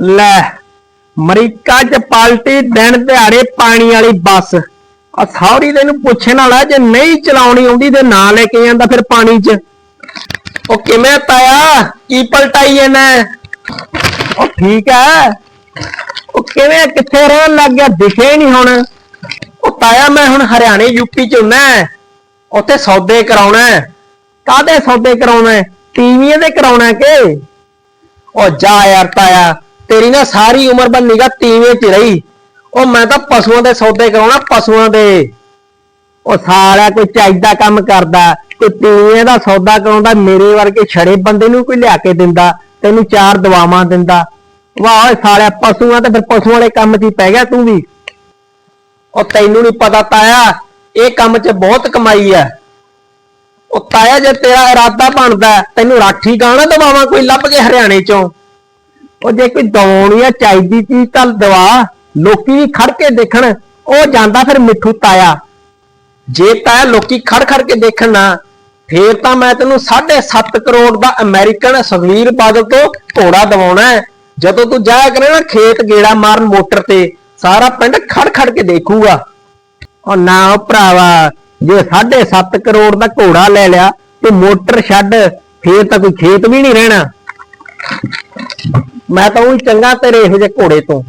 ਲੈ, ਅਮਰੀਕਾ 'ਚ ਪਾਲਟੀ ਦਿਨ ਦਿਹਾੜੇ ਪਾਣੀ ਵਾਲੀ ਬੱਸ। ਆ ਸੌਰੀ ਦੇ ਨੂੰ ਪੁੱਛਣ ਵਾਲਾ, ਜੇ ਨਹੀਂ ਚਲਾਉਣੀ ਆਉਂਦੀ ਤੇ ਨਾਂ ਲੈ ਕੇ ਜਾਂਦਾ ਫਿਰ ਪਾਣੀ 'ਚ। ਉਹ ਕਿਵੇਂ ਤਾਇਆ? ਕੀ ਪਲਟਾਈ ਇਹਨੇ? ਉਹ ਠੀਕ ਹੈ ਉਹ ਕਿਵੇਂ ਕਿੱਥੇ ਰਹਿਣ ਲੱਗ ਗਿਆ, ਦਿਖੇ ਨਹੀਂ ਹੁਣ। ਉਹ ਤਾਇਆ, ਮੈਂ ਹੁਣ ਹਰਿਆਣੇ ਯੂਪੀ ਚ ਹੁੰਨਾ ਉੱਥੇ ਸੌਦੇ ਕਰਾਉਣਾ ਹੈ। ਕਾਹਦੇ ਸੌਦੇ ਕਰਾਉਣਾ ਟੀਵੀਆਂ ਦੇ ਕਰਾਉਣਾ ਹੈ ਕਿ? ਉਹ ਜਾ ਯਾਰ ਤਾਇਆ ਤੇਰੀ ਨਾ ਸਾਰੀ ਉਮਰ ਬੰ ਨਿਗਾ ਟੀਵੀ 'ਚ ਰਹੀ। ਉਹ ਮੈਂ ਤਾਂ ਪਸ਼ੂਆਂ ਦੇ ਸੌਦੇ ਕਰਾਉਣਾ, ਪਸ਼ੂਆਂ ਦੇ। ਉਹ ਸਾਲਾ ਕੋਈ ਚਾਹੀਦਾ ਕੰਮ ਕਰਦਾ, ਕੋਈ ਟੀਵੀਆਂ ਦਾ ਸੌਦਾ ਕਰਾਉਂਦਾ, ਮੇਰੇ ਵਰਗੇ ਛੜੇ ਬੰਦੇ ਨੂੰ ਕੋਈ ਲਿਆ ਕੇ ਦਿੰਦਾ, ਤੈਨੂੰ ਚਾਰ ਦਵਾਵਾਂ ਦਿੰਦਾ। ਵਾਹ ਓਏ ਸਾਲਿਆ, ਪਸ਼ੂਆਂ ਤੇ ਫਿਰ ਪਸੂਆਂ ਵਾਲੇ ਕੰਮ 'ਚ ਹੀ ਪੈ ਗਿਆ ਤੂੰ ਵੀ। ਉਹ ਤੈਨੂੰ ਨਹੀਂ ਪਤਾ ਤਾਇਆ, ਇਹ ਕੰਮ 'ਚ ਬਹੁਤ ਕਮਾਈ ਹੈ ਉਹ ਤਾਇਆ ਜੇ ਤੇਰਾ ਇਰਾਦਾ ਬਣਦਾ, ਤੈਨੂੰ ਰਾਠੀ ਗਾਣਾ ਦਵਾਵਾਂ ਕੋਈ ਲੱਭ ਕੇ ਹਰਿਆਣੇ 'ਚੋਂ? ਉਹ ਜੇ ਕੋਈ ਦਵਾਉਣੀ ਆ, ਚਾਹੀਦੀ ਚੀਜ਼ ਤਾਂ ਦਵਾ। ਲੋਕੀ ਵੀ ਖੜ ਕੇ ਦੇਖਣ, ਉਹ ਜਾਂਦਾ ਫਿਰ ਮਿੱਠੂ ਤਾਇਆ। ਜੇ ਤਾਇਆ ਲੋਕੀ ਖੜ ਖੜ ਕੇ ਦੇਖਣ ਨਾ, ਫੇਰ ਤਾਂ ਮੈਂ ਤੈਨੂੰ 7.5 ਕਰੋੜ ਦਾ ਅਮਰੀਕਨ ਸੁਖਵੀਰ ਬਾਦਲ ਤੋਂ ਘੋੜਾ ਦਵਾਉਣਾ ਜਦੋਂ ਤੂੰ ਜਾਇਆ ਕਰੇ ਨਾ ਖੇਤ ਗੇੜਾ ਮਾਰਨ ਮੋਟਰ ਤੇ, ਸਾਰਾ ਪਿੰਡ ਖੜ ਖੜ ਕੇ ਦੇਖੂਗਾ। ਉਹ ਨਾ ਉਹ ਭਰਾਵਾ, ਜੇ 7.5 ਕਰੋੜ ਦਾ ਘੋੜਾ ਲੈ ਲਿਆ, ਤੇ ਮੋਟਰ ਛੱਡ, ਫੇਰ ਤਾਂ ਕੋਈ ਖੇਤ ਵੀ ਨਹੀਂ ਰਹਿਣਾ। ਮੈਂ ਤਾਂ ਉਹੀ ਚੰਗਾ ਤੇਰੇ ਇਹੋ ਜਿਹੇ ਘੋੜੇ ਤੋਂ।